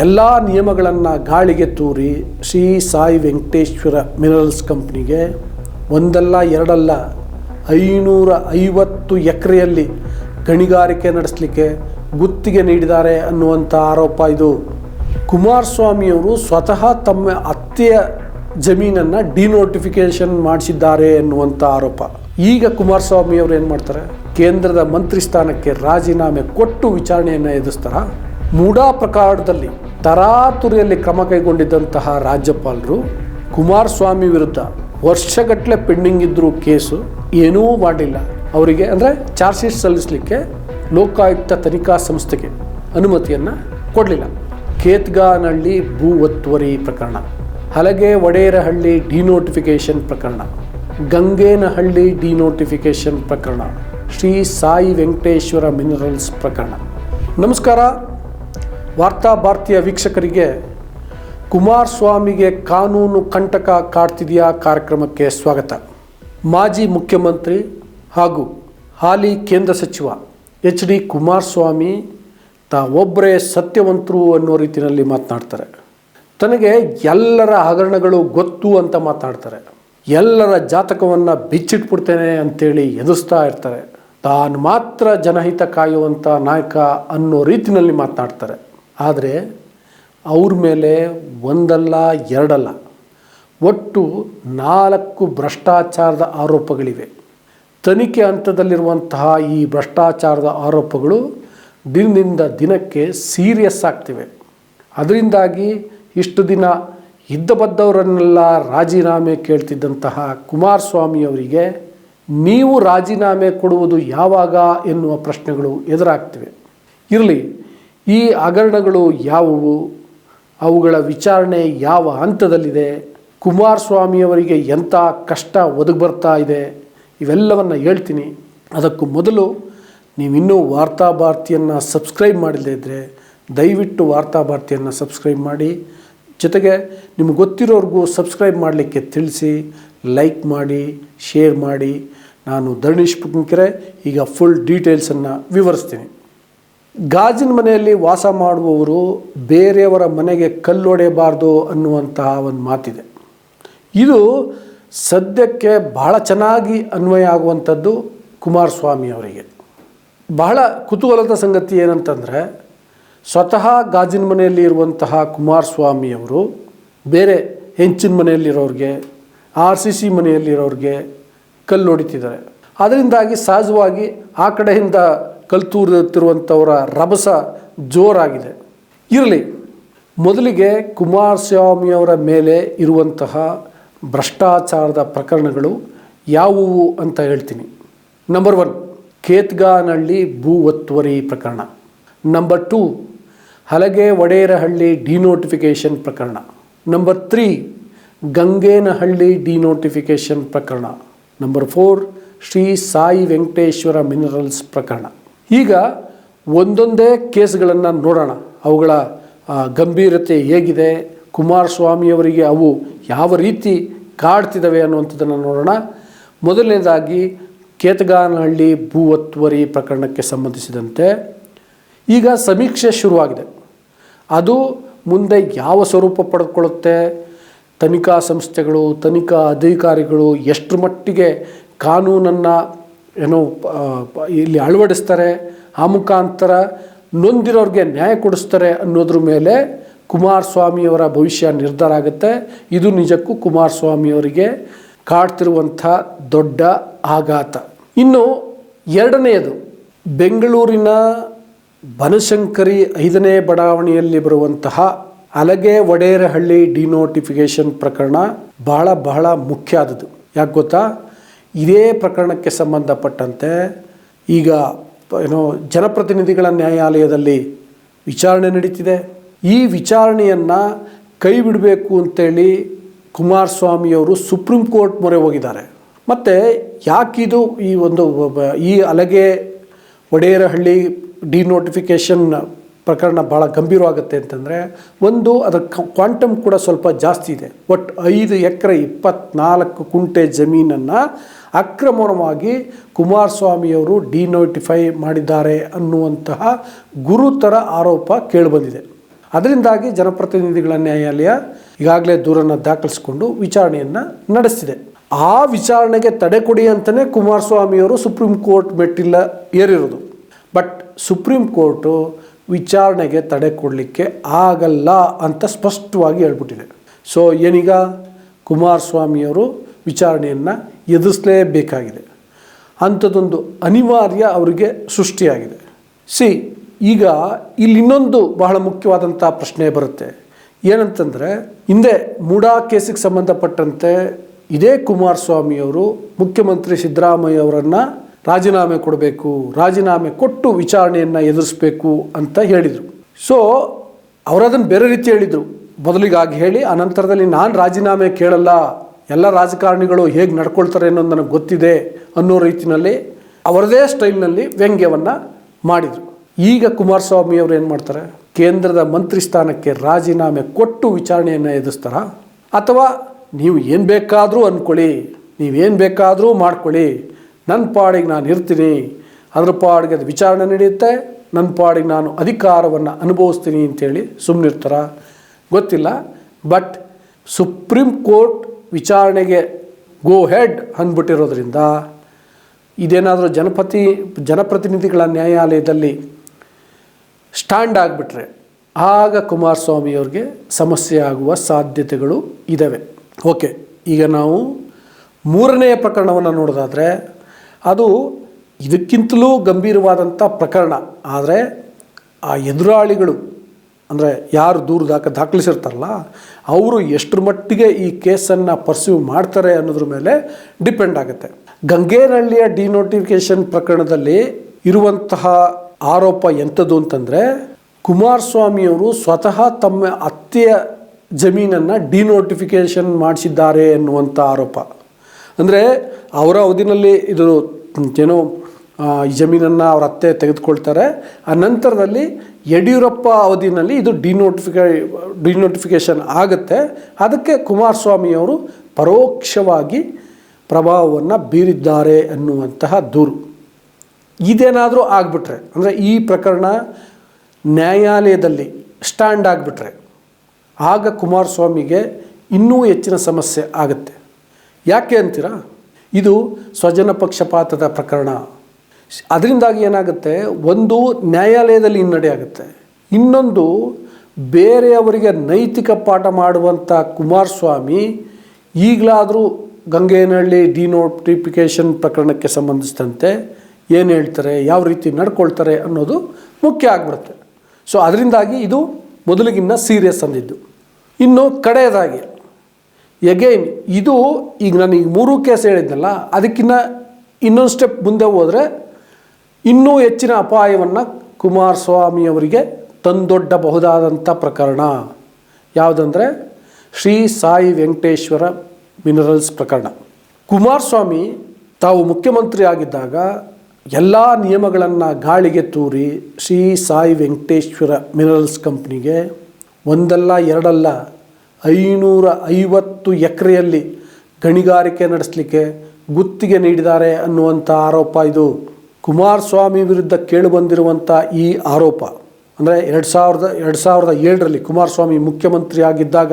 ಎಲ್ಲ ನಿಯಮಗಳನ್ನು ಗಾಳಿಗೆ ತೂರಿ ಶ್ರೀ ಸಾಯಿ ವೆಂಕಟೇಶ್ವರ ಮಿನರಲ್ಸ್ ಕಂಪ್ನಿಗೆ ಒಂದಲ್ಲ ಎರಡಲ್ಲ ಐನೂರ ಐವತ್ತು ಎಕರೆಯಲ್ಲಿ ಗಣಿಗಾರಿಕೆ ನಡೆಸಲಿಕ್ಕೆ ಗುತ್ತಿಗೆ ನೀಡಿದ್ದಾರೆ ಅನ್ನುವಂಥ ಆರೋಪ ಇದು. ಕುಮಾರಸ್ವಾಮಿಯವರು ಸ್ವತಃ ತಮ್ಮ ಅತ್ತೆಯ ಜಮೀನನ್ನು ಡಿನೋಟಿಫಿಕೇಷನ್ ಮಾಡಿಸಿದ್ದಾರೆ ಎನ್ನುವಂಥ ಆರೋಪ. ಈಗ ಕುಮಾರಸ್ವಾಮಿಯವರು ಏನು ಮಾಡ್ತಾರೆ? ಕೇಂದ್ರದ ಮಂತ್ರಿ ಸ್ಥಾನಕ್ಕೆ ರಾಜೀನಾಮೆ ಕೊಟ್ಟು ವಿಚಾರಣೆಯನ್ನು ಎದುರಿಸ್ತಾರ? ಮೂಡಾ ಪ್ರಕಾರದಲ್ಲಿ ತರಾತುರಿಯಲ್ಲಿ ಕ್ರಮ ಕೈಗೊಂಡಿದ್ದಂತಹ ರಾಜ್ಯಪಾಲರು ಕುಮಾರಸ್ವಾಮಿ ವಿರುದ್ಧ ವರ್ಷಗಟ್ಟಲೆ ಪೆಂಡಿಂಗ್ ಇದ್ದರೂ ಕೇಸು ಏನೂ ಮಾಡಲಿಲ್ಲ ಅವರಿಗೆ ಅಂದರೆ ಚಾರ್ಜ್ ಶೀಟ್ ಸಲ್ಲಿಸಲಿಕ್ಕೆ ಲೋಕಾಯುಕ್ತ ತನಿಖಾ ಸಂಸ್ಥೆಗೆ ಅನುಮತಿಯನ್ನು ಕೊಡಲಿಲ್ಲ. ಕೇತ್ಗಾನಹಳ್ಳಿ ಭೂ ಒತ್ತುವರಿ ಪ್ರಕರಣ ಹಲಗೆ ಒಡೆಯರಹಳ್ಳಿ ಡಿನೋಟಿಫಿಕೇಷನ್ ಪ್ರಕರಣ, ಗಂಗೇನಹಳ್ಳಿ ಡಿನೋಟಿಫಿಕೇಷನ್ ಪ್ರಕರಣ, ಶ್ರೀ ಸಾಯಿ ವೆಂಕಟೇಶ್ವರ ಮಿನರಲ್ಸ್ ಪ್ರಕರಣ. ನಮಸ್ಕಾರ. ವಾರ್ತಾ ಭಾರತೀಯ ವೀಕ್ಷಕರಿಗೆ, ಕುಮಾರಸ್ವಾಮಿಗೆ ಕಾನೂನು ಕಂಟಕ ಕಾಡ್ತಿದೆಯಾ ಕಾರ್ಯಕ್ರಮಕ್ಕೆ ಸ್ವಾಗತ. ಮಾಜಿ ಮುಖ್ಯಮಂತ್ರಿ ಹಾಗೂ ಹಾಲಿ ಕೇಂದ್ರ ಸಚಿವ ಎಚ್ ಡಿ ಕುಮಾರಸ್ವಾಮಿ ತಾವೊಬ್ಬರೇ ಸತ್ಯವಂತರು ಅನ್ನೋ ರೀತಿಯಲ್ಲಿ ಮಾತನಾಡ್ತಾರೆ. ತನಗೆ ಎಲ್ಲರ ಹಗರಣಗಳು ಗೊತ್ತು ಅಂತ ಮಾತನಾಡ್ತಾರೆ. ಎಲ್ಲರ ಜಾತಕವನ್ನು ಬಿಚ್ಚಿಟ್ಬಿಡ್ತೇನೆ ಅಂತೇಳಿ ಎದುರಿಸ್ತಾ ಇರ್ತಾರೆ. ತಾನು ಮಾತ್ರ ಜನಹಿತ ಕಾಯುವಂಥ ನಾಯಕ ಅನ್ನೋ ರೀತಿಯಲ್ಲಿ ಮಾತನಾಡ್ತಾರೆ. ಆದರೆ ಅವ್ರ ಮೇಲೆ ಒಂದಲ್ಲ, ಎರಡಲ್ಲ, ಒಟ್ಟು ನಾಲ್ಕು ಭ್ರಷ್ಟಾಚಾರದ ಆರೋಪಗಳಿವೆ. ತನಿಖೆ ಹಂತದಲ್ಲಿರುವಂತಹ ಈ ಭ್ರಷ್ಟಾಚಾರದ ಆರೋಪಗಳು ದಿನದಿಂದ ದಿನಕ್ಕೆ ಸೀರಿಯಸ್ ಆಗ್ತಿವೆ. ಅದರಿಂದಾಗಿ ಇಷ್ಟು ದಿನ ಇದ್ದಬದ್ದವರನ್ನೆಲ್ಲ ರಾಜೀನಾಮೆ ಕೇಳ್ತಿದ್ದಂತಹ ಕುಮಾರಸ್ವಾಮಿ ಅವರಿಗೆ ನೀವು ರಾಜೀನಾಮೆ ಕೊಡುವುದು ಯಾವಾಗ ಎನ್ನುವ ಪ್ರಶ್ನೆಗಳು ಎದುರಾಗ್ತಿವೆ. ಇರಲಿ ಈ ಹಗರಣಗಳು ಯಾವುವು? ಅವುಗಳ ವಿಚಾರಣೆ ಯಾವ ಹಂತದಲ್ಲಿದೆ? ಕುಮಾರಸ್ವಾಮಿಯವರಿಗೆ ಎಂಥ ಕಷ್ಟ ಒದಗಿ ಬರ್ತಾ ಇದೆ? ಇವೆಲ್ಲವನ್ನು ಹೇಳ್ತೀನಿ. ಅದಕ್ಕೂ ಮೊದಲು ನೀವಿನ್ನೂ ವಾರ್ತಾ ಭಾರತಿಯನ್ನು ಸಬ್ಸ್ಕ್ರೈಬ್ ಮಾಡಿದೇ ಇದ್ದರೆ ದಯವಿಟ್ಟು ವಾರ್ತಾ ಭಾರತಿಯನ್ನು ಸಬ್ಸ್ಕ್ರೈಬ್ ಮಾಡಿ. ಜೊತೆಗೆ ನಿಮ್ಗೆ ಗೊತ್ತಿರೋರ್ಗೂ ಸಬ್ಸ್ಕ್ರೈಬ್ ಮಾಡಲಿಕ್ಕೆ ತಿಳಿಸಿ, ಲೈಕ್ ಮಾಡಿ, ಶೇರ್ ಮಾಡಿ. ನಾನು ಧರಣೀಶ್ ಪುಕ್ಕರೆ ಈಗ ಫುಲ್ ಡೀಟೇಲ್ಸನ್ನು ವಿವರಿಸ್ತೀನಿ. ಗಾಜಿನ ಮನೆಯಲ್ಲಿ ವಾಸ ಮಾಡುವವರು ಬೇರೆಯವರ ಮನೆಗೆ ಕಲ್ಲೊಡೆಯಬಾರ್ದು ಅನ್ನುವಂತಹ ಒಂದು ಮಾತಿದೆ. ಇದು ಸದ್ಯಕ್ಕೆ ಬಹಳ ಚೆನ್ನಾಗಿ ಅನ್ವಯ ಆಗುವಂಥದ್ದು ಕುಮಾರಸ್ವಾಮಿ ಅವರಿಗೆ. ಬಹಳ ಕುತೂಹಲದ ಸಂಗತಿ ಏನಂತಂದರೆ, ಸ್ವತಃ ಗಾಜಿನ ಮನೆಯಲ್ಲಿ ಇರುವಂತಹ ಕುಮಾರಸ್ವಾಮಿಯವರು ಬೇರೆ ಹೆಂಚಿನ ಮನೆಯಲ್ಲಿರೋರಿಗೆ ಆರ್ ಸಿ ಸಿ ಮನೆಯಲ್ಲಿರೋರಿಗೆ ಕಲ್ಲು ಹೊಡಿತಿದ್ದಾರೆ ಅದರಿಂದಾಗಿ ಸಹಜವಾಗಿ ಆ ಕಡೆಯಿಂದ ಕಲ್ತೂರುತ್ತಿರುವಂಥವರ ರಭಸ ಜೋರಾಗಿದೆ. ಇರಲಿ, ಮೊದಲಿಗೆ ಕುಮಾರಸ್ವಾಮಿಯವರ ಮೇಲೆ ಇರುವಂತಹ ಭ್ರಷ್ಟಾಚಾರದ ಪ್ರಕರಣಗಳು ಯಾವುವು ಅಂತ ಹೇಳ್ತೀನಿ. ನಂಬರ್ ಒನ್ ಕೇತ್ಗಾನಹಳ್ಳಿ ಭೂ ಒತ್ತುವರಿ ಪ್ರಕರಣ. Number two Halage Vaderahalli denotification ಪ್ರಕರಣ. ನಂಬರ್ ತ್ರೀ ಗಂಗೇನಹಳ್ಳಿ ಡಿನೋಟಿಫಿಕೇಷನ್ ಪ್ರಕರಣ. Number four Shri Sai Venkateshwara minerals ಪ್ರಕರಣ. ಈಗ ಒಂದೊಂದೇ ಕೇಸ್ಗಳನ್ನು ನೋಡೋಣ. ಅವುಗಳ ಗಂಭೀರತೆ ಹೇಗಿದೆ, ಕುಮಾರಸ್ವಾಮಿಯವರಿಗೆ ಅವು ಯಾವ ರೀತಿ ಕಾಡ್ತಿದ್ದಾವೆ ಅನ್ನುವಂಥದ್ದನ್ನು ನೋಡೋಣ. ಮೊದಲನೇದಾಗಿ ಕೇತಗಾನಹಳ್ಳಿ ಭೂ ಒತ್ತುವರಿ ಪ್ರಕರಣಕ್ಕೆ ಸಂಬಂಧಿಸಿದಂತೆ ಈಗ ಸಮೀಕ್ಷೆ ಶುರುವಾಗಿದೆ. ಅದು ಮುಂದೆ ಯಾವ ಸ್ವರೂಪ ಪಡೆದುಕೊಳ್ಳುತ್ತೆ, ತನಿಖಾ ಸಂಸ್ಥೆಗಳು, ತನಿಖಾ ಅಧಿಕಾರಿಗಳು ಎಷ್ಟರ ಮಟ್ಟಿಗೆ ಕಾನೂನನ್ನು ಏನೋ ಇಲ್ಲಿ ಅಳವಡಿಸ್ತಾರೆ, ಆ ಮುಖಾಂತರ ನೊಂದಿರೋರಿಗೆ ನ್ಯಾಯ ಕೊಡಿಸ್ತಾರೆ ಅನ್ನೋದ್ರ ಮೇಲೆ ಕುಮಾರಸ್ವಾಮಿಯವರ ಭವಿಷ್ಯ ನಿರ್ಧಾರ ಆಗುತ್ತೆ. ಇದು ನಿಜಕ್ಕೂ ಕುಮಾರಸ್ವಾಮಿಯವರಿಗೆ ಕಾಡ್ತಿರುವಂಥ ದೊಡ್ಡ ಆಘಾತ. ಇನ್ನು ಎರಡನೆಯದು, ಬೆಂಗಳೂರಿನ ಬನಶಂಕರಿ ಐದನೇ ಬಡಾವಣೆಯಲ್ಲಿ ಬರುವಂತಹ ಅಲಗೆ ಒಡೇರಹಳ್ಳಿ ಡಿನೋಟಿಫಿಕೇಶನ್ ಪ್ರಕರಣ ಬಹಳ ಬಹಳ ಮುಖ್ಯ ಆದದ್ದು. ಯಾಕೆ ಗೊತ್ತಾ? ಇದೇ ಪ್ರಕರಣಕ್ಕೆ ಸಂಬಂಧಪಟ್ಟಂತೆ ಈಗ, ಏನೋ, ಜನಪ್ರತಿನಿಧಿಗಳ ನ್ಯಾಯಾಲಯದಲ್ಲಿ ವಿಚಾರಣೆ ನಡೀತಿದೆ. ಈ ವಿಚಾರಣೆಯನ್ನು ಕೈ ಬಿಡಬೇಕು ಅಂತೇಳಿ ಕುಮಾರಸ್ವಾಮಿಯವರು ಸುಪ್ರೀಂ ಕೋರ್ಟ್ ಮೊರೆ ಹೋಗಿದ್ದಾರೆ. ಮತ್ತು ಯಾಕಿದು ಈ ಒಂದು, ಈ ಅಲಗೆ ಒಡೆಯರಹಳ್ಳಿ ಡಿನೋಟಿಫಿಕೇಷನ್ ಪ್ರಕರಣ ಭಾಳ ಗಂಭೀರವಾಗುತ್ತೆ ಅಂತಂದರೆ, ಒಂದು, ಅದರ ಕ್ವಾಂಟಮ್ ಕೂಡ ಸ್ವಲ್ಪ ಜಾಸ್ತಿ ಇದೆ. ಒಟ್ಟು ಐದು ಎಕರೆ ಇಪ್ಪತ್ನಾಲ್ಕು ಕುಂಟೆ ಜಮೀನನ್ನು ಅಕ್ರಮವಾಗಿ ಕುಮಾರಸ್ವಾಮಿಯವರು ಡಿನೋಟಿಫೈ ಮಾಡಿದ್ದಾರೆ ಅನ್ನುವಂತಹ ಗುರುತರ ಆರೋಪ ಕೇಳಿಬಂದಿದೆ. ಅದರಿಂದಾಗಿ ಜನಪ್ರತಿನಿಧಿಗಳ ನ್ಯಾಯಾಲಯ ಈಗಾಗಲೇ ದೂರನ್ನು ದಾಖಲಿಸಿಕೊಂಡು ವಿಚಾರಣೆಯನ್ನು ನಡೆಸಿದೆ. ಆ ವಿಚಾರಣೆಗೆ ತಡೆ ಕೊಡಿ ಅಂತಲೇ ಕುಮಾರಸ್ವಾಮಿಯವರು ಸುಪ್ರೀಂ ಕೋರ್ಟ್ ಮೆಟ್ಟಿಲ್ಲ ಏರಿರೋದು. ಬಟ್ ಸುಪ್ರೀಂ ಕೋರ್ಟು ವಿಚಾರಣೆಗೆ ತಡೆ ಕೊಡಲಿಕ್ಕೆ ಆಗಲ್ಲ ಅಂತ ಸ್ಪಷ್ಟವಾಗಿ ಹೇಳ್ಬಿಟ್ಟಿದೆ. ಸೊ, ಏನೀಗ ಕುಮಾರಸ್ವಾಮಿಯವರು ವಿಚಾರಣೆಯನ್ನು ಎದುರಿಸಲೇಬೇಕಾಗಿದೆ. ಅಂಥದ್ದೊಂದು ಅನಿವಾರ್ಯ ಅವರಿಗೆ ಸೃಷ್ಟಿಯಾಗಿದೆ. ಸಿ, ಈಗ ಇಲ್ಲಿ ಇನ್ನೊಂದು ಬಹಳ ಮುಖ್ಯವಾದಂಥ ಪ್ರಶ್ನೆ ಬರುತ್ತೆ. ಏನಂತಂದರೆ, ಹಿಂದೆ ಮೂಡಾ ಕೇಸಿಗೆ ಸಂಬಂಧಪಟ್ಟಂತೆ ಇದೇ ಕುಮಾರಸ್ವಾಮಿಯವರು ಮುಖ್ಯಮಂತ್ರಿ ಸಿದ್ದರಾಮಯ್ಯ ಅವರನ್ನು ರಾಜೀನಾಮೆ ಕೊಡಬೇಕು, ರಾಜೀನಾಮೆ ಕೊಟ್ಟು ವಿಚಾರಣೆಯನ್ನು ಎದುರಿಸಬೇಕು ಅಂತ ಹೇಳಿದರು. ಸೊ ಅವರದನ್ನು ಬೇರೆ ರೀತಿ ಹೇಳಿದರು. ಮೊದಲಿಗಾಗಿ ಹೇಳಿ ಅನಂತರದಲ್ಲಿ ನಾನು ರಾಜೀನಾಮೆ ಕೇಳಲ್ಲ ಎಲ್ಲ ರಾಜಕಾರಣಿಗಳು ಹೇಗೆ ನಡ್ಕೊಳ್ತಾರೆ ಅನ್ನೋದು ನನಗೆ ಗೊತ್ತಿದೆ ಅನ್ನೋ ರೀತಿಯಲ್ಲಿ ಅವರದೇ ಸ್ಟೈಲ್ನಲ್ಲಿ ವ್ಯಂಗ್ಯವನ್ನು ಮಾಡಿದರು. ಈಗ ಕುಮಾರಸ್ವಾಮಿ ಅವರು ಏನು ಮಾಡ್ತಾರೆ? ಕೇಂದ್ರದ ಮಂತ್ರಿ ಸ್ಥಾನಕ್ಕೆ ರಾಜೀನಾಮೆ ಕೊಟ್ಟು ವಿಚಾರಣೆಯನ್ನು ಎದುರಿಸ್ತಾರ? ಅಥವಾ ನೀವು ಏನು ಬೇಕಾದರೂ ಅಂದ್ಕೊಳ್ಳಿ ನೀವೇನು ಬೇಕಾದರೂ ಮಾಡ್ಕೊಳ್ಳಿ ನನ್ನ ಪಾಡಿಗೆ ನಾನು ಇರ್ತೀನಿ, ಅದ್ರ ಪಾಡಿಗೆ ಅದು ವಿಚಾರಣೆ ನಡೆಯುತ್ತೆ ನನ್ನ ಪಾಡಿಗೆ ನಾನು ಅಧಿಕಾರವನ್ನು ಅನುಭವಿಸ್ತೀನಿ ಅಂತೇಳಿ ಸುಮ್ಮನಿರ್ತಾರ ಗೊತ್ತಿಲ್ಲ. ಬಟ್ ಸುಪ್ರೀಂ ಕೋರ್ಟ್ ವಿಚಾರಣೆಗೆ ಗೋ ಹೆಡ್ ಅಂದ್ಬಿಟ್ಟಿರೋದ್ರಿಂದ ಇದೇನಾದರೂ ಜನಪತಿ, ಜನಪ್ರತಿನಿಧಿಗಳ ನ್ಯಾಯಾಲಯದಲ್ಲಿ ಸ್ಟ್ಯಾಂಡ್ ಆಗಿಬಿಟ್ರೆ ಆಗ ಕುಮಾರಸ್ವಾಮಿಯವ್ರಿಗೆ ಸಮಸ್ಯೆ ಆಗುವ ಸಾಧ್ಯತೆಗಳು ಇದ್ದಾವೆ ಓಕೆ ಈಗ ನಾವು ಮೂರನೆಯ ಪ್ರಕರಣವನ್ನು ನೋಡೋದಾದರೆ ಅದು ಇದಕ್ಕಿಂತಲೂ ಗಂಭೀರವಾದಂಥ ಪ್ರಕರಣ. ಆದರೆ ಆ ಎದುರಾಳಿಗಳು ಅಂದರೆ ಯಾರು ದೂರು ದಾಖ ದಾಖಲಿಸಿರ್ತಾರಲ್ಲ, ಅವರು ಎಷ್ಟರ ಮಟ್ಟಿಗೆ ಈ ಕೇಸನ್ನು ಪರ್ಸ್ಯೂ ಮಾಡ್ತಾರೆ ಅನ್ನೋದ್ರ ಮೇಲೆ ಡಿಪೆಂಡ್ ಆಗುತ್ತೆ. ಗಂಗೇನಹಳ್ಳಿಯ ಡಿನೋಟಿಫಿಕೇಶನ್ ಪ್ರಕರಣದಲ್ಲಿ ಇರುವಂತಹ ಆರೋಪ ಎಂಥದ್ದು ಅಂತಂದರೆ, ಕುಮಾರಸ್ವಾಮಿಯವರು ಸ್ವತಃ ತಮ್ಮ ಅತ್ತೆಯ ಜಮೀನನ್ನು ಡಿನೋಟಿಫಿಕೇಶನ್ ಮಾಡಿಸಿದ್ದಾರೆ ಎನ್ನುವಂಥ ಆರೋಪ. ಅಂದರೆ ಅವರ ಅವಧಿನಲ್ಲಿ ಇದು ಏನೋ ಈ ಜಮೀನನ್ನು ಅವ್ರ ಅತ್ತೆ ತೆಗೆದುಕೊಳ್ತಾರೆ. ಆ ನಂತರದಲ್ಲಿ ಯಡಿಯೂರಪ್ಪ ಅವಧಿನಲ್ಲಿ ಇದು ಡಿನೋಟಿಫಿಕ ಡಿನೋಟಿಫಿಕೇಷನ್ ಆಗುತ್ತೆ. ಅದಕ್ಕೆ ಕುಮಾರಸ್ವಾಮಿಯವರು ಪರೋಕ್ಷವಾಗಿ ಪ್ರಭಾವವನ್ನು ಬೀರಿದ್ದಾರೆ ಅನ್ನುವಂತಹ ದೂರು. ಇದೇನಾದರೂ ಆಗಿಬಿಟ್ರೆ, ಅಂದರೆ ಈ ಪ್ರಕರಣ ನ್ಯಾಯಾಲಯದಲ್ಲಿ ಸ್ಟ್ಯಾಂಡ್ ಆಗಿಬಿಟ್ರೆ, ಆಗ ಕುಮಾರಸ್ವಾಮಿಗೆ ಇನ್ನೂ ಹೆಚ್ಚಿನ ಸಮಸ್ಯೆ ಆಗುತ್ತೆ. ಯಾಕೆ ಅಂತೀರಾ? ಇದು ಸ್ವಜನ ಪಕ್ಷಪಾತದ ಪ್ರಕರಣ. ಅದರಿಂದಾಗಿ ಏನಾಗುತ್ತೆ? ಒಂದು ನ್ಯಾಯಾಲಯದಲ್ಲಿ ಹಿನ್ನಡೆ ಆಗುತ್ತೆ. ಇನ್ನೊಂದು ಬೇರೆಯವರಿಗೆ ನೈತಿಕ ಪಾಠ ಮಾಡುವಂಥ ಕುಮಾರಸ್ವಾಮಿ ಈಗಲಾದರೂ ಗಂಗೇನಹಳ್ಳಿ ಡಿನೋಟಿಫಿಕೇಷನ್ ಪ್ರಕರಣಕ್ಕೆ ಸಂಬಂಧಿಸಿದಂತೆ ಏನು ಹೇಳ್ತಾರೆ? ಯಾವ ರೀತಿ ನಡ್ಕೊಳ್ತಾರೆ ಅನ್ನೋದು ಮುಖ್ಯ ಆಗಿಬಿಡುತ್ತೆ. ಸೊ ಅದರಿಂದಾಗಿ ಇದು ಮೊದಲಿಗಿನ್ನ ಸೀರಿಯಸ್ ಅಂದಿದ್ದು. ಇನ್ನು ಕಡೆಯದಾಗಿ ಎಗೈನ್ ಇದು ಈಗ ನಾನು ಈಗ ಮೂರು ಕೇಸ್ ಹೇಳಿದ್ನಲ್ಲ ಅದಕ್ಕಿನ್ನ ಇನ್ನೊಂದು ಸ್ಟೆಪ್ ಮುಂದೆ ಹೋದರೆ ಇನ್ನೂ ಹೆಚ್ಚಿನ ಅಪಾಯವನ್ನು ಕುಮಾರಸ್ವಾಮಿಯವರಿಗೆ ತಂದೊಡ್ಡಬಹುದಾದಂಥ ಪ್ರಕರಣ. ಯಾವುದಂದರೆ ಶ್ರೀ ಸಾಯಿ ವೆಂಕಟೇಶ್ವರ ಮಿನರಲ್ಸ್ ಪ್ರಕರಣ. ಕುಮಾರಸ್ವಾಮಿ ತಾವು ಮುಖ್ಯಮಂತ್ರಿ ಆಗಿದ್ದಾಗ ಎಲ್ಲ ನಿಯಮಗಳನ್ನು ಗಾಳಿಗೆ ತೂರಿ ಶ್ರೀ ಸಾಯಿ ವೆಂಕಟೇಶ್ವರ ಮಿನರಲ್ಸ್ ಕಂಪ್ನಿಗೆ ಒಂದಲ್ಲ ಎರಡಲ್ಲ ಐನೂರ ಐವತ್ತು ಎಕರೆಯಲ್ಲಿ ಗಣಿಗಾರಿಕೆ ನಡೆಸಲಿಕ್ಕೆ ಗುತ್ತಿಗೆ ನೀಡಿದ್ದಾರೆ ಅನ್ನುವಂಥ ಆರೋಪ ಇದು. ಕುಮಾರಸ್ವಾಮಿ ವಿರುದ್ಧ ಕೇಳಿಬಂದಿರುವಂಥ ಈ ಆರೋಪ, ಅಂದರೆ ಎರಡು ಸಾವಿರದ ಎರಡು ಸಾವಿರದ ಏಳರಲ್ಲಿ ಕುಮಾರಸ್ವಾಮಿ ಮುಖ್ಯಮಂತ್ರಿಯಾಗಿದ್ದಾಗ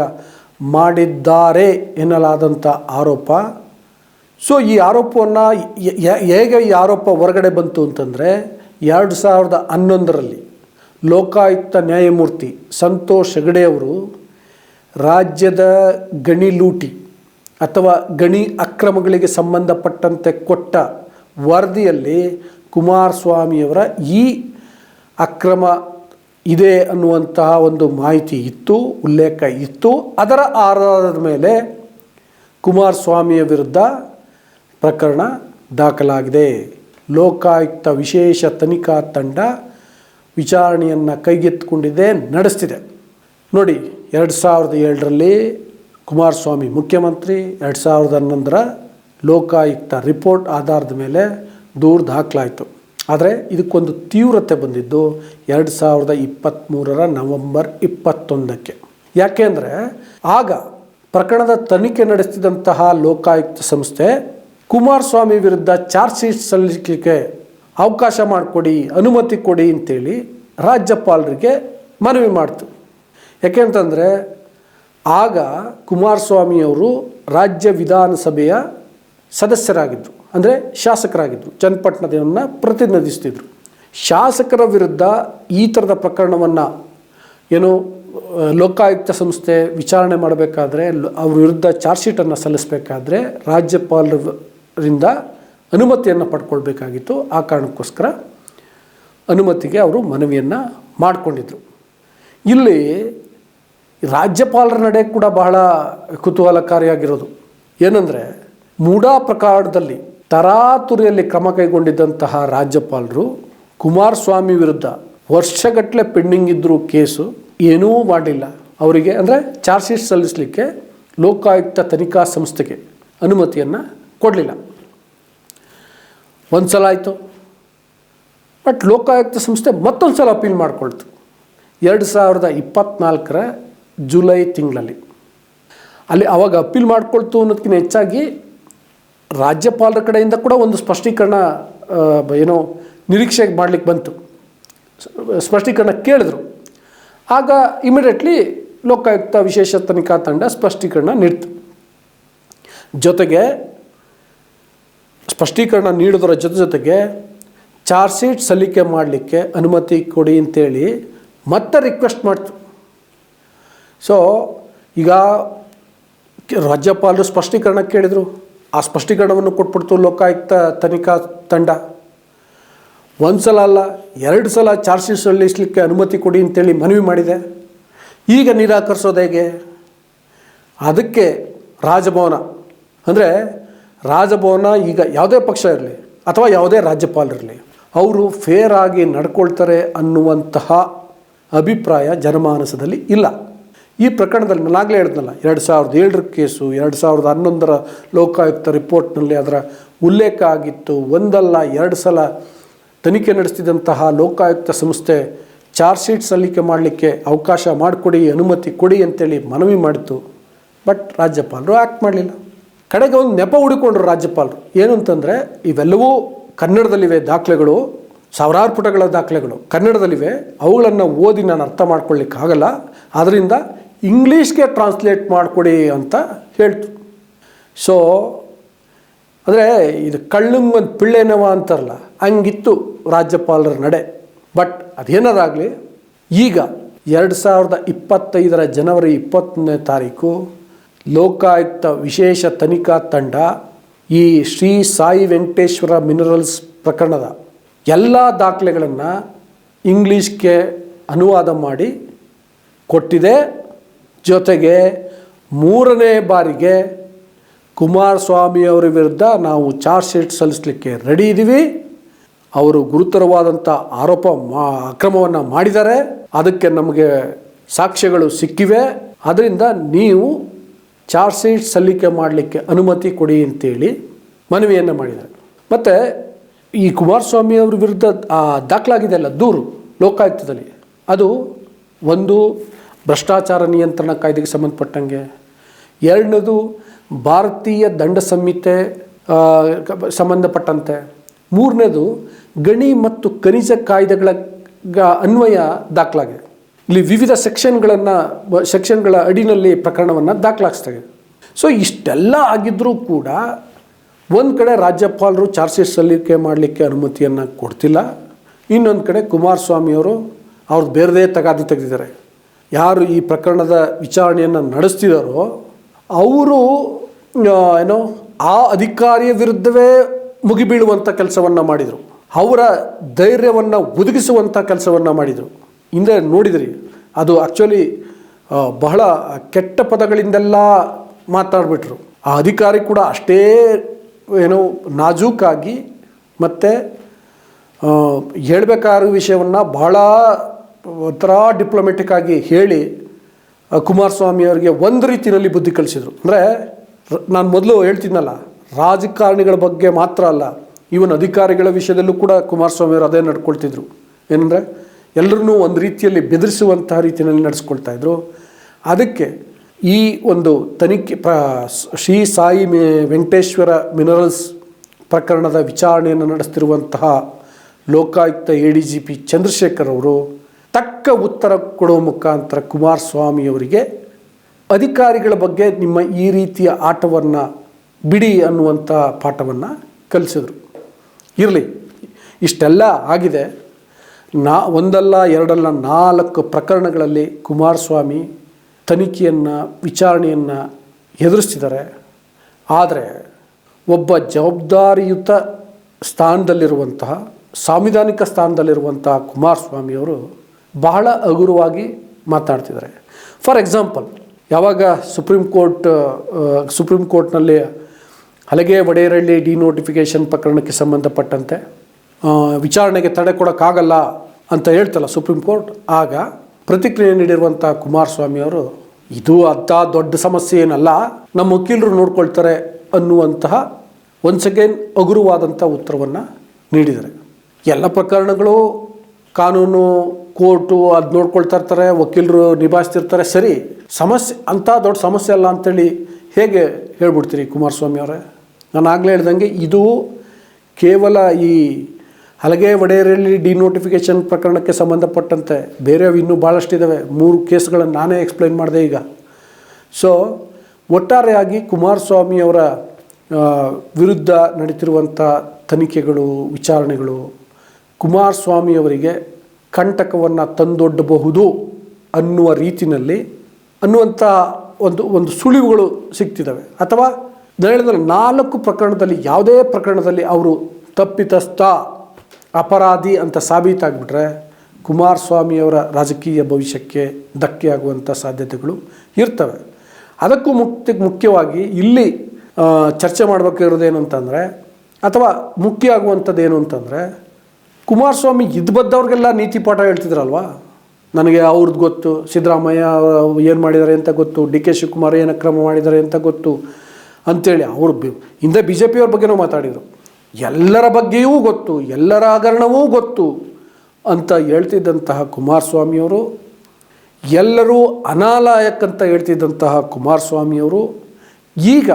ಮಾಡಿದ್ದಾರೆ ಎನ್ನಲಾದಂಥ ಆರೋಪ. ಸೊ ಈ ಆರೋಪವನ್ನು ಹೇಗೆ ಈ ಆರೋಪ ಹೊರಗಡೆ ಬಂತು ಅಂತಂದರೆ, ಎರಡು ಸಾವಿರದ ಹನ್ನೊಂದರಲ್ಲಿ ಲೋಕಾಯುಕ್ತ ನ್ಯಾಯಮೂರ್ತಿ ಸಂತೋಷ್ ಹೆಗಡೆ ಅವರು ರಾಜ್ಯದ ಗಣಿ ಲೂಟಿ ಅಥವಾ ಗಣಿ ಅಕ್ರಮಗಳಿಗೆ ಸಂಬಂಧಪಟ್ಟಂತೆ ಕೊಟ್ಟ ವರದಿಯಲ್ಲಿ ಕುಮಾರಸ್ವಾಮಿಯವರ ಈ ಅಕ್ರಮ ಇದೆ ಅನ್ನುವಂತಹ ಒಂದು ಮಾಹಿತಿ ಇತ್ತು, ಉಲ್ಲೇಖ ಇತ್ತು. ಅದರ ಆಧಾರದ ಮೇಲೆ ಕುಮಾರಸ್ವಾಮಿಯ ವಿರುದ್ಧ ಪ್ರಕರಣ ದಾಖಲಾಗಿದೆ. ಲೋಕಾಯುಕ್ತ ವಿಶೇಷ ತನಿಖಾ ತಂಡ ವಿಚಾರಣೆಯನ್ನು ಕೈಗೆತ್ತಿಕೊಂಡಿದೆ, ನಡೆಸ್ತಿದೆ. ನೋಡಿ, ಎರಡು ಸಾವಿರದ ಏಳರಲ್ಲಿ ಕುಮಾರಸ್ವಾಮಿ ಮುಖ್ಯಮಂತ್ರಿ, ಎರಡು ಸಾವಿರದ ಹನ್ನೊಂದರ ಲೋಕಾಯುಕ್ತ ರಿಪೋರ್ಟ್ ಆಧಾರದ ಮೇಲೆ ದೂರು ದಾಖಲಾಯಿತು. ಆದರೆ ಇದಕ್ಕೊಂದು ತೀವ್ರತೆ ಬಂದಿದ್ದು ಎರಡು ಸಾವಿರದ ಇಪ್ಪತ್ತ್ಮೂರರ ನವೆಂಬರ್ ಇಪ್ಪತ್ತೊಂದಕ್ಕೆ. ಯಾಕೆಂದರೆ ಆಗ ಪ್ರಕರಣದ ತನಿಖೆ ನಡೆಸ್ತಿದ್ದಂತಹ ಲೋಕಾಯುಕ್ತ ಸಂಸ್ಥೆ ಕುಮಾರಸ್ವಾಮಿ ವಿರುದ್ಧ ಚಾರ್ಜ್ ಶೀಟ್ ಸಲ್ಲಿಸಲಿಕ್ಕೆ ಅವಕಾಶ ಮಾಡಿಕೊಡಿ, ಅನುಮತಿ ಕೊಡಿ ಅಂತೇಳಿ ರಾಜ್ಯಪಾಲರಿಗೆ ಮನವಿ ಮಾಡ್ತು. ಯಾಕೆಂತಂದರೆ ಆಗ ಕುಮಾರಸ್ವಾಮಿಯವರು ರಾಜ್ಯ ವಿಧಾನಸಭೆಯ ಸದಸ್ಯರಾಗಿದ್ದರು ಅಂದರೆ ಶಾಸಕರಾಗಿದ್ದರು ಚನ್ನಪಟ್ಟಣದವನ್ನು ಪ್ರತಿನಿಧಿಸ್ತಿದ್ರು. ಶಾಸಕರ ವಿರುದ್ಧ ಈ ಥರದ ಪ್ರಕರಣವನ್ನು ಏನು ಲೋಕಾಯುಕ್ತ ಸಂಸ್ಥೆ ವಿಚಾರಣೆ ಮಾಡಬೇಕಾದ್ರೆ ಅವ್ರ ವಿರುದ್ಧ ಚಾರ್ಜ್ ಶೀಟನ್ನು ಸಲ್ಲಿಸಬೇಕಾದ್ರೆ ರಾಜ್ಯಪಾಲರಿಂದ ಅನುಮತಿಯನ್ನು ಪಡ್ಕೊಳ್ಬೇಕಾಗಿತ್ತು. ಆ ಕಾರಣಕ್ಕೋಸ್ಕರ ಅನುಮತಿಗೆ ಅವರು ಮನವಿಯನ್ನು ಮಾಡಿಕೊಂಡಿದ್ರು. ಇಲ್ಲಿ ರಾಜ್ಯಪಾಲರ ನಡೆ ಕೂಡ ಬಹಳ ಕುತೂಹಲಕಾರಿಯಾಗಿರೋದು. ಏನಂದರೆ, ಮೂಡಾ ಪ್ರಕಾರದಲ್ಲಿ ತರಾತುರಿಯಲ್ಲಿ ಕ್ರಮ ಕೈಗೊಂಡಿದ್ದಂತಹ ರಾಜ್ಯಪಾಲರು ಕುಮಾರಸ್ವಾಮಿ ವಿರುದ್ಧ ವರ್ಷಗಟ್ಟಲೆ ಪೆಂಡಿಂಗ್ ಇದ್ದರೂ ಕೇಸು ಏನೂ ಮಾಡಲಿಲ್ಲ. ಅವರಿಗೆ ಅಂದರೆ ಚಾರ್ಜ್ ಶೀಟ್ ಸಲ್ಲಿಸಲಿಕ್ಕೆ ಲೋಕಾಯುಕ್ತ ತನಿಖಾ ಸಂಸ್ಥೆಗೆ ಅನುಮತಿಯನ್ನು ಕೊಡಲಿಲ್ಲ. ಒಂದು ಸಲ ಆಯಿತು. ಬಟ್ ಲೋಕಾಯುಕ್ತ ಸಂಸ್ಥೆ ಮತ್ತೊಂದು ಸಲ ಅಪೀಲ್ ಮಾಡಿಕೊಳ್ತು. ಎರಡು ಸಾವಿರದ ಇಪ್ಪತ್ತ್ನಾಲ್ಕರ ಜುಲೈ ತಿಂಗಳಲ್ಲಿ. ಅಲ್ಲಿ ಅವಾಗ ಅಪೀಲ್ ಮಾಡಿಕೊಳ್ತು ಅನ್ನೋದಕ್ಕಿಂತ ಹೆಚ್ಚಾಗಿ ರಾಜ್ಯಪಾಲರ ಕಡೆಯಿಂದ ಕೂಡ ಒಂದು ಸ್ಪಷ್ಟೀಕರಣ ಏನೋ ನಿರೀಕ್ಷೆ ಮಾಡಲಿಕ್ಕೆ ಬಂತು. ಸ್ಪಷ್ಟೀಕರಣ ಕೇಳಿದ್ರು. ಆಗ ಇಮಿಡಿಯೇಟ್ಲಿ ಲೋಕಾಯುಕ್ತ ವಿಶೇಷ ತನಿಖಾ ತಂಡ ಸ್ಪಷ್ಟೀಕರಣ ನೀಡ್ತು. ಜೊತೆಗೆ ಸ್ಪಷ್ಟೀಕರಣ ನೀಡೋದರ ಜೊತೆ ಜೊತೆಗೆ ಚಾರ್ಜ್ ಶೀಟ್ ಸಲ್ಲಿಕೆ ಮಾಡಲಿಕ್ಕೆ ಅನುಮತಿ ಕೊಡಿ ಅಂತೇಳಿ ಮತ್ತೆ ರಿಕ್ವೆಸ್ಟ್ ಮಾಡ್ತು. ಸೊ ಈಗ ರಾಜ್ಯಪಾಲರು ಸ್ಪಷ್ಟೀಕರಣ ಕೇಳಿದರು. ಆ ಸ್ಪಷ್ಟೀಕರಣವನ್ನು ಕೊಟ್ಬಿಡ್ತು ಲೋಕಾಯುಕ್ತ ತನಿಖಾ ತಂಡ. ಒಂದು ಸಲ ಅಲ್ಲ, ಎರಡು ಸಲ ಚಾರ್ಜ್ ಶೀಟ್ ಸಲ್ಲಿಸಲಿಕ್ಕೆ ಅನುಮತಿ ಕೊಡಿ ಅಂತೇಳಿ ಮನವಿ ಮಾಡಿದೆ. ಈಗ ನಿರಾಕರಿಸೋದು ಹೇಗೆ? ಅದಕ್ಕೆ ರಾಜಭವನ. ಅಂದರೆ ರಾಜಭವನ ಈಗ ಯಾವುದೇ ಪಕ್ಷ ಇರಲಿ ಅಥವಾ ಯಾವುದೇ ರಾಜ್ಯಪಾಲರಿರಲಿ ಅವರು ಫೇರ್ ಆಗಿ ನಡ್ಕೊಳ್ತಾರೆ ಅನ್ನುವಂತಹ ಅಭಿಪ್ರಾಯ ಜನಮಾನಸದಲ್ಲಿ ಇಲ್ಲ. ಈ ಪ್ರಕರಣದಲ್ಲಿ ನಾನಾಗಲೇ ಹೇಳಿದ್ನಲ್ಲ ಎರಡು ಸಾವಿರದ ಏಳರ ಕೇಸು, ಎರಡು ಸಾವಿರದ ಹನ್ನೊಂದರ ಲೋಕಾಯುಕ್ತ ರಿಪೋರ್ಟ್ನಲ್ಲಿ ಅದರ ಉಲ್ಲೇಖ ಆಗಿತ್ತು. ಒಂದಲ್ಲ, ಎರಡು ಸಲ ತನಿಖೆ ನಡೆಸ್ತಿದ್ದಂತಹ ಲೋಕಾಯುಕ್ತ ಸಂಸ್ಥೆ ಚಾರ್ಜ್ ಶೀಟ್ ಸಲ್ಲಿಕೆ ಮಾಡಲಿಕ್ಕೆ ಅವಕಾಶ ಮಾಡಿಕೊಡಿ, ಅನುಮತಿ ಕೊಡಿ ಅಂತೇಳಿ ಮನವಿ ಮಾಡಿತು ಬಟ್ ರಾಜ್ಯಪಾಲರು ಆ್ಯಕ್ಟ್ ಮಾಡಲಿಲ್ಲ. ಕಡೆಗೆ ಒಂದು ನೆಪ ಹುಡುಕೊಂಡ್ರು ರಾಜ್ಯಪಾಲರು. ಏನು ಅಂತಂದರೆ ಇವೆಲ್ಲವೂ ಕನ್ನಡದಲ್ಲಿವೆ ದಾಖಲೆಗಳು, ಸಾವಿರಾರು ಪುಟಗಳ ದಾಖಲೆಗಳು. ಕನ್ನಡದಲ್ಲಿವೆ, ಅವುಗಳನ್ನು ಓದಿ ನಾನು ಅರ್ಥ ಮಾಡ್ಕೊಳ್ಳಿಕ್ಕಾಗಲ್ಲ ಆದ್ದರಿಂದ ಇಂಗ್ಲೀಷ್ಗೆ ಟ್ರಾನ್ಸ್ಲೇಟ್ ಮಾಡಿಕೊಡಿ ಅಂತ ಹೇಳ್ತು. ಸೊ ಅಂದರೆ ಇದು ಕಳ್ಳಂಗೊಂದು ಪಿಳ್ಳೆನವ ಅಂತಾರಲ್ಲ, ಹಂಗಿತ್ತು ರಾಜ್ಯಪಾಲರ ನಡೆ. ಬಟ್ ಅದೇನಾದಾಗಲಿ, ಈಗ ಎರಡು ಸಾವಿರದ ಇಪ್ಪತ್ತೈದರ ಜನವರಿ ಇಪ್ಪತ್ತನೇ ತಾರೀಕು ಲೋಕಾಯುಕ್ತ ವಿಶೇಷ ತನಿಖಾ ತಂಡ ಈ ಶ್ರೀ ಸಾಯಿ ವೆಂಕಟೇಶ್ವರ ಮಿನರಲ್ಸ್ ಪ್ರಕರಣದ ಎಲ್ಲ ದಾಖಲೆಗಳನ್ನು ಇಂಗ್ಲೀಷ್ಗೆ ಅನುವಾದ ಮಾಡಿ ಕೊಟ್ಟಿದೆ. ಜೊತೆಗೆ ಮೂರನೇ ಬಾರಿಗೆ ಕುಮಾರಸ್ವಾಮಿಯವರ ವಿರುದ್ಧ ನಾವು ಚಾರ್ಜ್ ಶೀಟ್ ಸಲ್ಲಿಸಲಿಕ್ಕೆ ರೆಡಿ ಇದ್ದೀವಿ ಅವರು ಗುರುತರವಾದಂಥ ಆರೋಪ ಮಾ, ಅಕ್ರಮವನ್ನು ಮಾಡಿದ್ದಾರೆ. ಅದಕ್ಕೆ ನಮಗೆ ಸಾಕ್ಷ್ಯಗಳು ಸಿಕ್ಕಿವೆ. ಅದರಿಂದ ನೀವು ಚಾರ್ಜ್ ಶೀಟ್ ಸಲ್ಲಿಕೆ ಮಾಡಲಿಕ್ಕೆ ಅನುಮತಿ ಕೊಡಿ ಅಂತೇಳಿ ಮನವಿಯನ್ನು ಮಾಡಿದ್ದಾರೆ. ಮತ್ತು ಈ ಕುಮಾರಸ್ವಾಮಿ ಅವ್ರ ವಿರುದ್ಧ ದಾಖಲಾಗಿದೆ ಅಲ್ಲ ದೂರು ಲೋಕಾಯುಕ್ತದಲ್ಲಿ, ಅದು ಒಂದು ಭ್ರಷ್ಟಾಚಾರ ನಿಯಂತ್ರಣ ಕಾಯ್ದೆಗೆ ಸಂಬಂಧಪಟ್ಟಂಗೆ. ಎರಡನೇದು ಭಾರತೀಯ ದಂಡ ಸಂಹಿತೆ ಸಂಬಂಧಪಟ್ಟಂತೆ. ಮೂರನೇದು ಗಣಿ ಮತ್ತು ಖನಿಜ ಕಾಯ್ದೆಗಳ ಅನ್ವಯ ದಾಖಲಾಗಿದೆ. ಇಲ್ಲಿ ವಿವಿಧ ಸೆಕ್ಷನ್ಗಳನ್ನು, ಸೆಕ್ಷನ್ಗಳ ಅಡಿನಲ್ಲಿ ಪ್ರಕರಣವನ್ನು ದಾಖಲಾಗಿಸ್ತಾಯಿದೆ ಸೊ, ಇಷ್ಟೆಲ್ಲ ಆಗಿದ್ದರೂ ಕೂಡ ಒಂದು ಕಡೆ ರಾಜ್ಯಪಾಲರು ಚಾರ್ಜ್ ಸಲ್ಲಿಕೆ ಮಾಡಲಿಕ್ಕೆ ಅನುಮತಿಯನ್ನು ಕೊಡ್ತಿಲ್ಲ. ಇನ್ನೊಂದು ಕಡೆ ಕುಮಾರಸ್ವಾಮಿಯವರು ಅವ್ರದ್ದು ಬೇರೆದೇ ತಗಾದಿ ತೆಗೆದಿದ್ದಾರೆ. ಯಾರು ಈ ಪ್ರಕರಣದ ವಿಚಾರಣೆಯನ್ನು ನಡೆಸ್ತಿದ್ದಾರೋ ಅವರು ಏನೋ, ಆ ಅಧಿಕಾರಿಯ ವಿರುದ್ಧವೇ ಮುಗಿಬೀಳುವಂಥ ಕೆಲಸವನ್ನು ಮಾಡಿದರು. ಅವರ ಧೈರ್ಯವನ್ನು ಒದಗಿಸುವಂಥ ಕೆಲಸವನ್ನು ಮಾಡಿದರು. ಹಿಂದೆ ನೋಡಿದ್ರಿ, ಅದು ಆ್ಯಕ್ಚುಲಿ ಬಹಳ ಕೆಟ್ಟ ಪದಗಳಿಂದೆಲ್ಲ ಮಾತಾಡಿಬಿಟ್ರು. ಆ ಅಧಿಕಾರಿ ಕೂಡ ಅಷ್ಟೇ, ಏನು, ನಾಜೂಕಾಗಿ ಮತ್ತು ಹೇಳಬೇಕಾದ ವಿಷಯವನ್ನು ಬಹಳ ಒಂಥರ ಡಿಪ್ಲೊಮೆಟಿಕ್ ಆಗಿ ಹೇಳಿ ಕುಮಾರಸ್ವಾಮಿ ಅವರಿಗೆ ಒಂದು ರೀತಿಯಲ್ಲಿ ಬುದ್ಧಿ ಕಲಿಸಿದರು. ಅಂದರೆ ನಾನು ಮೊದಲು ಹೇಳ್ತಿದ್ನಲ್ಲ, ರಾಜಕಾರಣಿಗಳ ಬಗ್ಗೆ ಮಾತ್ರ ಅಲ್ಲ ಇವನ್ ಅಧಿಕಾರಿಗಳ ವಿಷಯದಲ್ಲೂ ಕೂಡ ಕುಮಾರಸ್ವಾಮಿ ಅವರು ಅದೇ ನಡ್ಕೊಳ್ತಿದ್ರು. ಏನಂದರೆ ಎಲ್ಲರನ್ನೂ ಒಂದು ರೀತಿಯಲ್ಲಿ ಬೆದರಿಸುವಂತಹ ರೀತಿಯಲ್ಲಿ ನಡೆಸ್ಕೊಳ್ತಾ ಇದ್ರು. ಅದಕ್ಕೆ ಈ ಒಂದು ತನಿಖೆ ಪ್ರ ಶ್ರೀ ಸಾಯಿ ಮೆ, ವೆಂಕಟೇಶ್ವರ ಮಿನರಲ್ಸ್ ಪ್ರಕರಣದ ವಿಚಾರಣೆಯನ್ನು ನಡೆಸ್ತಿರುವಂತಹ Lokayukta A D G P Chandrashekar ಅವರು ತಕ್ಕ ಉತ್ತರ ಕೊಡುವ ಮುಖಾಂತರ ಕುಮಾರಸ್ವಾಮಿಯವರಿಗೆ ಅಧಿಕಾರಿಗಳ ಬಗ್ಗೆ ನಿಮ್ಮ ಈ ರೀತಿಯ ಆಟವನ್ನು ಬಿಡಿ ಅನ್ನುವಂಥ ಪಾಠವನ್ನು ಕಲಿಸಿದರು. ಇರಲಿ, ಇಷ್ಟೆಲ್ಲ ಆಗಿದೆ. ನಾ, ಒಂದಲ್ಲ, ಎರಡಲ್ಲ, ನಾಲ್ಕು ಪ್ರಕರಣಗಳಲ್ಲಿ ಕುಮಾರಸ್ವಾಮಿ ತನಿಖೆಯನ್ನು, ವಿಚಾರಣೆಯನ್ನು ಎದುರಿಸ್ತಿದ್ದಾರೆ. ಆದರೆ ಒಬ್ಬ ಜವಾಬ್ದಾರಿಯುತ ಸ್ಥಾನದಲ್ಲಿರುವಂತಹ, ಸಾಂವಿಧಾನಿಕ ಸ್ಥಾನದಲ್ಲಿರುವಂತಹ ಕುಮಾರಸ್ವಾಮಿಯವರು ಬಹಳ ಹಗುರವಾಗಿ ಮಾತಾಡ್ತಿದ್ದಾರೆ. ಫಾರ್ ಎಕ್ಸಾಂಪಲ್ ಯಾವಾಗ ಸುಪ್ರೀಂ ಕೋರ್ಟ್ ಸುಪ್ರೀಂ ಕೋರ್ಟ್ನಲ್ಲಿ ಹಲಗೆ ಒಡೆಯರಳ್ಳಿ ಡಿನೋಟಿಫಿಕೇಷನ್ ಪ್ರಕರಣಕ್ಕೆ ಸಂಬಂಧಪಟ್ಟಂತೆ ವಿಚಾರಣೆಗೆ ತಡೆ ಕೊಡೋಕ್ಕಾಗಲ್ಲ ಅಂತ ಹೇಳ್ತಲ್ಲ ಸುಪ್ರೀಂ ಕೋರ್ಟ್ ಆಗ ಪ್ರತಿಕ್ರಿಯೆ ನೀಡಿರುವಂಥ ಕುಮಾರಸ್ವಾಮಿ ಅವರು, ಇದು ಅಂಥ ದೊಡ್ಡ ಸಮಸ್ಯೆ ಏನಲ್ಲ, ನಮ್ಮ ವಕೀಲರು ನೋಡ್ಕೊಳ್ತಾರೆ ಅನ್ನುವಂತಹ ಒನ್ಸ್ ಅಗೇನ್ ಹಗುರವಾದಂಥ ಉತ್ತರವನ್ನು ನೀಡಿದ್ದಾರೆ. ಎಲ್ಲ ಪ್ರಕರಣಗಳು ಕಾನೂನು ಕೋರ್ಟು ಅದು ನೋಡ್ಕೊಳ್ತಾ ಇರ್ತಾರೆ, ವಕೀಲರು ನಿಭಾಯಿಸ್ತಿರ್ತಾರೆ. ಸರಿ, ಸಮಸ್ಯೆ, ಅಂಥ ದೊಡ್ಡ ಸಮಸ್ಯೆ ಅಲ್ಲ ಅಂತೇಳಿ ಹೇಗೆ ಹೇಳ್ಬಿಡ್ತೀರಿ ಕುಮಾರಸ್ವಾಮಿ ಅವರೇ? ನಾನು ಆಗಲೇ ಹೇಳ್ದಂಗೆ ಇದು ಕೇವಲ ಈ ಹಲಗೆ ಒಡೆಯರಲ್ಲಿ ಡಿನೋಟಿಫಿಕೇಷನ್ ಪ್ರಕರಣಕ್ಕೆ ಸಂಬಂಧಪಟ್ಟಂತೆ, ಬೇರೆ ಇನ್ನೂ ಭಾಳಷ್ಟಿದ್ದಾವೆ ಮೂರು ಕೇಸ್ಗಳನ್ನು ನಾನೇ ಎಕ್ಸ್ಪ್ಲೈನ್ ಮಾಡಿದೆ ಈಗ. ಸೊ, ಒಟ್ಟಾರೆಯಾಗಿ ಕುಮಾರಸ್ವಾಮಿಯವರ ವಿರುದ್ಧ ನಡೀತಿರುವಂಥ ತನಿಖೆಗಳು, ವಿಚಾರಣೆಗಳು ಕುಮಾರಸ್ವಾಮಿಯವರಿಗೆ ಕಂಟಕವನ್ನು ತಂದೊಡ್ಡಬಹುದು ಅನ್ನುವ ರೀತಿಯಲ್ಲಿ ಅನ್ನುವಂಥ ಒಂದು ಒಂದು ಸುಳಿವುಗಳು ಸಿಗ್ತಿದ್ದಾವೆ. ಅಥವಾ ಹೇಳಿದ್ರೆ ನಾಲ್ಕು ಪ್ರಕರಣದಲ್ಲಿ, ಯಾವುದೇ ಪ್ರಕರಣದಲ್ಲಿ ಅವರು ತಪ್ಪಿತಸ್ಥ, ಅಪರಾಧಿ ಅಂತ ಸಾಬೀತಾಗ್ಬಿಟ್ರೆ ಕುಮಾರಸ್ವಾಮಿಯವರ ರಾಜಕೀಯ ಭವಿಷ್ಯಕ್ಕೆ ಧಕ್ಕೆ ಆಗುವಂಥ ಸಾಧ್ಯತೆಗಳು ಇರ್ತವೆ. ಅದಕ್ಕೂ ಮುಕ್ತ, ಮುಖ್ಯವಾಗಿ ಇಲ್ಲಿ ಚರ್ಚೆ ಮಾಡಬೇಕಿರೋದೇನು ಅಂತಂದರೆ, ಅಥವಾ ಮುಖ್ಯ ಆಗುವಂಥದ್ದು ಏನು ಅಂತಂದರೆ ಕುಮಾರಸ್ವಾಮಿ ಇದು ಬದ್ದವ್ರಿಗೆಲ್ಲ ನೀತಿ ಪಾಠ ಹೇಳ್ತಿದ್ರಲ್ವಾ? ನನಗೆ ಅವ್ರದ್ದು ಗೊತ್ತು, ಸಿದ್ದರಾಮಯ್ಯ ಏನು ಮಾಡಿದ್ದಾರೆ ಅಂತ ಗೊತ್ತು, ಡಿ ಕೆ ಶಿವಕುಮಾರ್ ಏನು ಕ್ರಮ ಮಾಡಿದ್ದಾರೆ ಅಂತ ಗೊತ್ತು ಅಂಥೇಳಿ ಅವರು ಹಿಂದೆ ಬಿ ಜೆ ಪಿಯವ್ರ ಬಗ್ಗೆನೂ ಮಾತಾಡಿದರು. ಎಲ್ಲರ ಬಗ್ಗೆಯೂ ಗೊತ್ತು, ಎಲ್ಲರ ಹಗರಣವೂ ಗೊತ್ತು ಅಂತ ಹೇಳ್ತಿದ್ದಂತಹ ಕುಮಾರಸ್ವಾಮಿಯವರು ಎಲ್ಲರೂ ಅನಾಲಾಯಕ್ ಅಂತ ಹೇಳ್ತಿದ್ದಂತಹ ಕುಮಾರಸ್ವಾಮಿಯವರು ಈಗ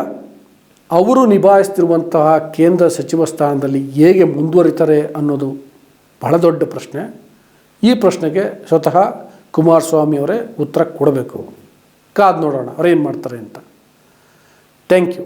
ಅವರು ನಿಭಾಯಿಸ್ತಿರುವಂತಹ ಕೇಂದ್ರ ಸಚಿವ ಸ್ಥಾನದಲ್ಲಿ ಹೇಗೆ ಮುಂದುವರಿತಾರೆ ಅನ್ನೋದು ಬಹಳ ದೊಡ್ಡ ಪ್ರಶ್ನೆ. ಈ ಪ್ರಶ್ನೆಗೆ ಸ್ವತಃ ಕುಮಾರಸ್ವಾಮಿಯವರೇ ಉತ್ತರ ಕೊಡಬೇಕು. ಕಾದು ನೋಡೋಣ ಅವ್ರೇನು ಮಾಡ್ತಾರೆ ಅಂತ. Thank you